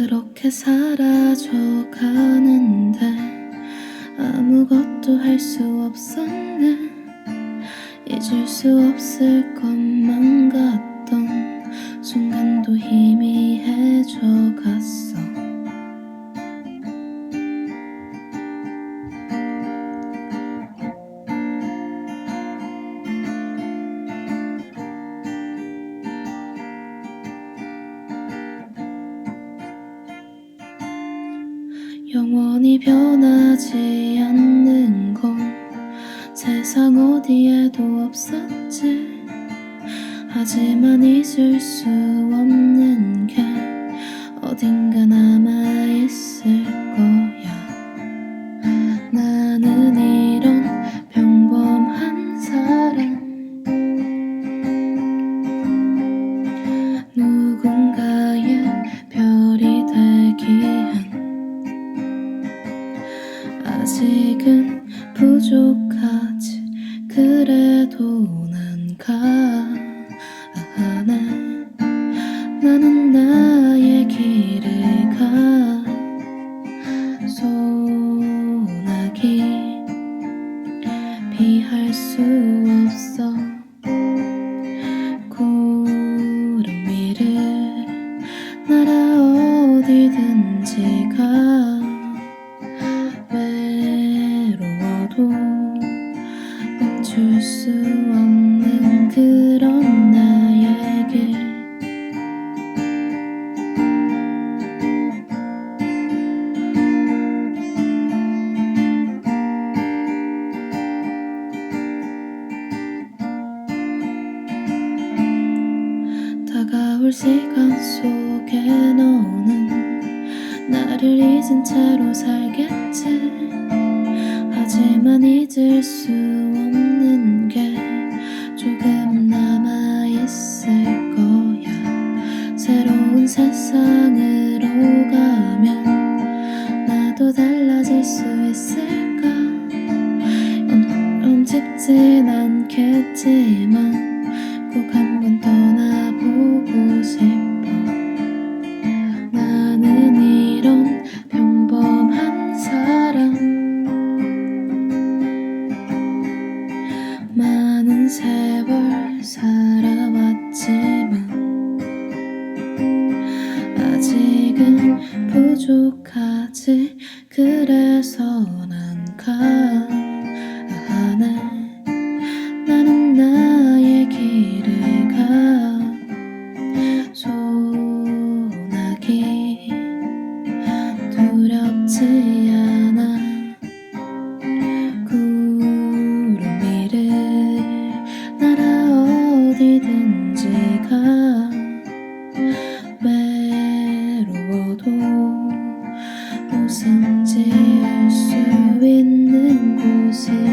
그렇게 사라져 가는데 아무것도 할 수 없었네. 잊을 수 없을 것만 같던 영원히 변하지 않는 건 세상 어디에도 없었지. 하지만 잊을 수 없는 게 어딘가 남아있을 거야. 나는 이런 평범한 사람. 누군가의 별이 되기엔 아직은 부족하지. 그래도 난 가네. 나는 나의 길을 가. 소나기 피할 수 없어. 구름 위를 날아 어디든지 가 길 다가올 시간 속에 너는 나를 잊은 채로 살겠지 하지만 잊을 수 없는 게 조금 남아 있을 거야. 새로운 세상으로 가면 나도 달라질 수 있을까? 연처럼 쉽진 않겠지만 꼭 한번 떠나보고 싶어 살아왔지만 아직은 부족하지. 그래서 난 가네. 나는 나의 길을 가. 소나기 두렵지 어디든지 가 외로워도 웃음 지을 수 있는 곳이